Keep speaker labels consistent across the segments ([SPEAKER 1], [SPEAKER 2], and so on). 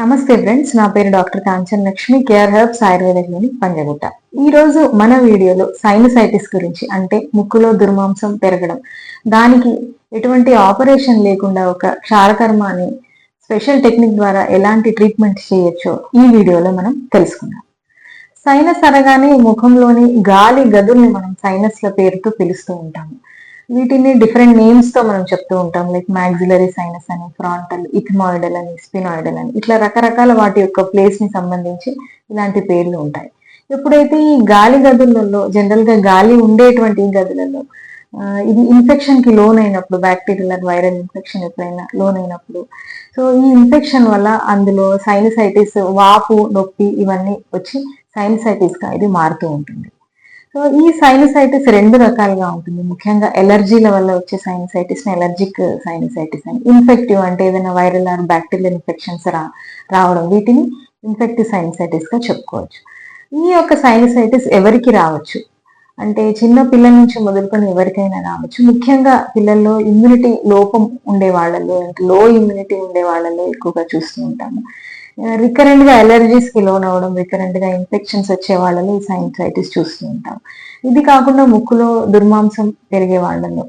[SPEAKER 1] నమస్తే ఫ్రెండ్స్ నా పేరు doctor Kanchan Lakshmi care herbs Ayurveda clinic Panjagutta. ఈ రోజు మన వీడియోలో సైనసైటిస్ గురించి అంటే ముక్కులో దుర్మాంసం పెరగడం. దానికి ఎటువంటి ఆపరేషన్ లేకుండా ఒక క్షారకర్మ అని స్పెషల్ టెక్నిక్ ద్వారా ఎలాంటి ట్రీట్మెంట్ చేయొచ్చో ఈ వీడియోలో మనం తెలుసుకుందాం. సైనస్ అనగానే ముఖంలోని గాలి గదుల్ని మనం సైనస్ల పేరుతో పిలుస్తూ ఉంటాము. వీటిని డిఫరెంట్ నేమ్స్తో మనం చెప్తూ ఉంటాం. లైక్ మ్యాగ్జిలరీ సైనస్ అని ఫ్రాంటల్ ఇథమాయిడల్ అని స్పినాయిడల్ అని. ఇట్లా రకరకాల వాటి యొక్క ప్లేస్ని సంబంధించి ఇలాంటి పేర్లు ఉంటాయి. ఎప్పుడైతే ఈ గాలి గదులలో జనరల్గా గాలి ఉండేటువంటి ఈ గదులలో ఇది ఇన్ఫెక్షన్కి లోన్ అయినప్పుడు బ్యాక్టీరియల్ వైరల్ ఇన్ఫెక్షన్ ఎప్పుడైనా లోన్ అయినప్పుడు సో ఈ ఇన్ఫెక్షన్ వల్ల అందులో సైనసైటిస్ వాపు నొప్పి ఇవన్నీ వచ్చి సైనసైటిస్గా ఇది మారుతూ ఉంటుంది. సో ఈ సైనసైటిస్ రెండు రకాలుగా ఉంటుంది. ముఖ్యంగా ఎలర్జీల వల్ల వచ్చే సైనసైటిస్ ఎలర్జిక్ సైనసైటిస్ అని ఇన్ఫెక్టివ్ అంటే ఏదైనా వైరల్ ఆర్ బ్యాక్టీరియల్ ఇన్ఫెక్షన్స్ రా రావడం వీటిని ఇన్ఫెక్టివ్ సైనసైటిస్గా చెప్పుకోవచ్చు. ఈ యొక్క సైనసైటిస్ ఎవరికి రావచ్చు? అంటే చిన్న పిల్లల నుంచి మొదలుకొని ఎవరికైనా రావచ్చు. ముఖ్యంగా పిల్లల్లో ఇమ్యూనిటీ లోపం ఉండే వాళ్ళలో లో ఇమ్యూనిటీ ఉండే వాళ్ళలో ఎక్కువగా చూస్తూ ఉంటాము. రికరెంట్గా అలర్జీస్కి లోన్ అవడం రికరెంట్గా ఇన్ఫెక్షన్స్ వచ్చే వాళ్ళలో ఈ సైనసైటిస్ చూస్తూ ఉంటాం. ఇది కాకుండా ముక్కులో దుర్మాంసం పెరిగే వాళ్ళలో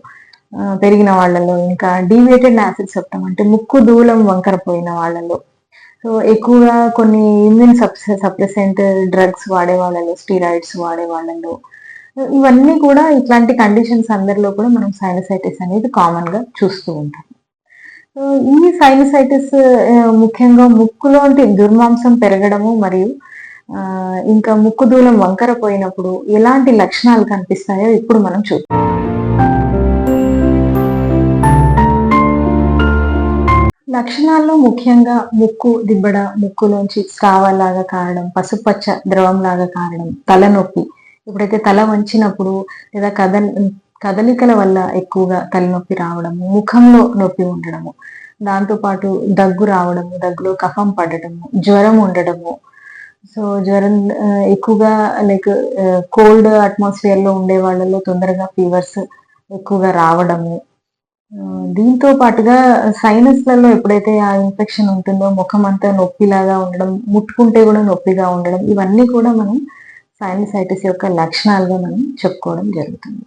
[SPEAKER 1] పెరిగిన వాళ్ళలో ఇంకా డీవియేటెడ్ యాసిడ్ సెప్టమ్ అంటే ముక్కు దూలం వంకరపోయిన వాళ్ళలో. సో ఎక్కువగా కొన్ని ఇమ్యూన్ సప్రెసెంట్ డ్రగ్స్ వాడే వాళ్ళలో స్టీరాయిడ్స్ వాడే వాళ్ళలో. ఇవన్నీ కూడా ఇట్లాంటి కండిషన్స్ అందరిలో కూడా మనం సైనసైటిస్ అనేది కామన్గా చూస్తూ ఉంటాం. ఈ సైనసైటిస్ ముఖ్యంగా ముక్కులోంటి దుర్మాంసం పెరగడము మరియు ఇంకా ముక్కు దూలం వంకర పోయినప్పుడు ఎలాంటి లక్షణాలు కనిపిస్తాయో ఇప్పుడు మనం చూద్దాం. లక్షణాల్లో ముఖ్యంగా ముక్కు దిబ్బడ ముక్కులోంచి స్రావలాగా కారడం పసుపచ్చ ద్రవం లాగా కారడం తలనొప్పి ఎప్పుడైతే తల వంచినప్పుడు లేదా కథ కదలికల వల్ల ఎక్కువగా తలనొప్పి రావడము ముఖంలో నొప్పి ఉండడము దాంతోపాటు దగ్గు రావడము దగ్గులో కఫం పడటము జ్వరం ఉండడము. సో జ్వరం ఎక్కువగా లైక్ కోల్డ్ అట్మాస్ఫియర్లో ఉండే వాళ్ళలో తొందరగా ఫీవర్స్ ఎక్కువగా రావడము. దీంతో పాటుగా సైనస్లలో ఎప్పుడైతే ఆ ఇన్ఫెక్షన్ ఉంటుందో ముఖం అంతా నొప్పిలాగా ఉండడం ముట్టుకుంటే కూడా నొప్పిగా ఉండడం ఇవన్నీ కూడా మనం సైనసైటిస్ యొక్క లక్షణాలుగా మనం చెప్పుకోవడం జరుగుతుంది.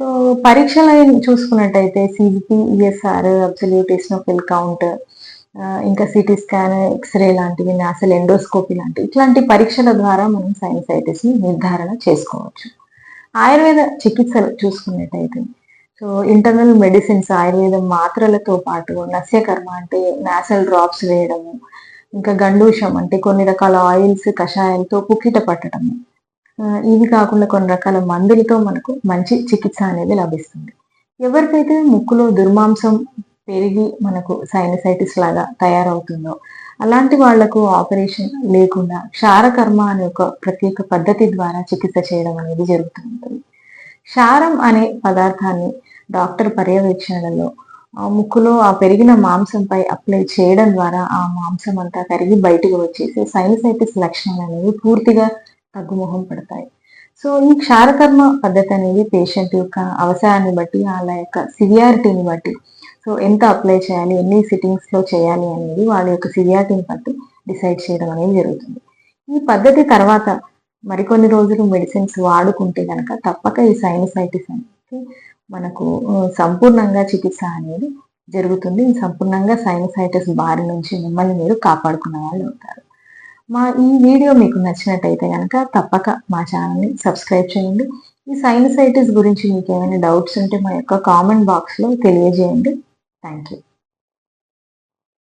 [SPEAKER 1] సో పరీక్షలు చూసుకున్నట్టయితే CBP ESR absolute eosinophil count ఇంకా సిటీ స్కాన్ ఎక్స్రే లాంటివి నాసల్ ఎండోస్కోపీ లాంటివి ఇట్లాంటి పరీక్షల ద్వారా మనం సైనసైటిస్ని నిర్ధారణ చేసుకోవచ్చు. ఆయుర్వేద చికిత్సలు చూసుకున్నట్టయితే సో ఇంటర్నల్ మెడిసిన్స్ ఆయుర్వేదం మాత్రలతో పాటు నస్యకర్మ అంటే నాసల్ డ్రాప్స్ వేయడము ఇంకా గండూషం అంటే కొన్ని రకాల ఆయిల్స్ కషాయాలతో పుక్కిట పట్టడము ఇవి కాకుండా కొన్ని రకాల మందులతో మనకు మంచి చికిత్స అనేది లభిస్తుంది. ఎవరికైతే ముక్కులో దుర్మాంసం పెరిగి మనకు సైనసైటిస్ లాగా తయారవుతుందో అలాంటి వాళ్ళకు ఆపరేషన్ లేకుండా క్షారకర్మ అనే ఒక ప్రత్యేక పద్ధతి ద్వారా చికిత్స చేయడం అనేది జరుగుతుంటుంది. క్షారం అనే పదార్థాన్ని డాక్టర్ పర్యవేక్షణలో ఆ ముక్కులో ఆ పెరిగిన మాంసంపై అప్లై చేయడం ద్వారా ఆ మాంసం అంతా కరిగి బయటకు వచ్చేసి సైనసైటిస్ లక్షణాలు అనేవి పూర్తిగా తగ్గుముఖం పడతాయి. సో ఈ క్షారకర్మ పద్ధతి అనేది పేషెంట్ యొక్క అవసరాన్ని బట్టి వాళ్ళ యొక్క సివియారిటీని బట్టి సో ఎంత అప్లై చేయాలి ఎన్ని సిట్టింగ్స్లో చేయాలి అనేది వాళ్ళ యొక్క సివియారిటీని బట్టి డిసైడ్ చేయడం అనేది జరుగుతుంది. ఈ పద్ధతి తర్వాత మరికొన్ని రోజులు మెడిసిన్స్ వాడుకుంటే కనుక తప్పక ఈ సైనసైటిస్ అనేది మనకు సంపూర్ణంగా చికిత్స అనేది జరుగుతుంది. సంపూర్ణంగా సైనసైటిస్ బారి నుంచి మిమ్మల్ని మీరు కాపాడుకున్న వాళ్ళు అవుతారు. మా ఈ వీడియో మీకు నచ్చినట్టయితే కనుక తప్పక మా ఛానల్ని సబ్స్క్రైబ్ చేయండి. ఈ సైనసైటిస్ గురించి మీకు ఏమైనా డౌట్స్ ఉంటే మా యొక్క కామెంట్ బాక్స్లో తెలియజేయండి. Thank you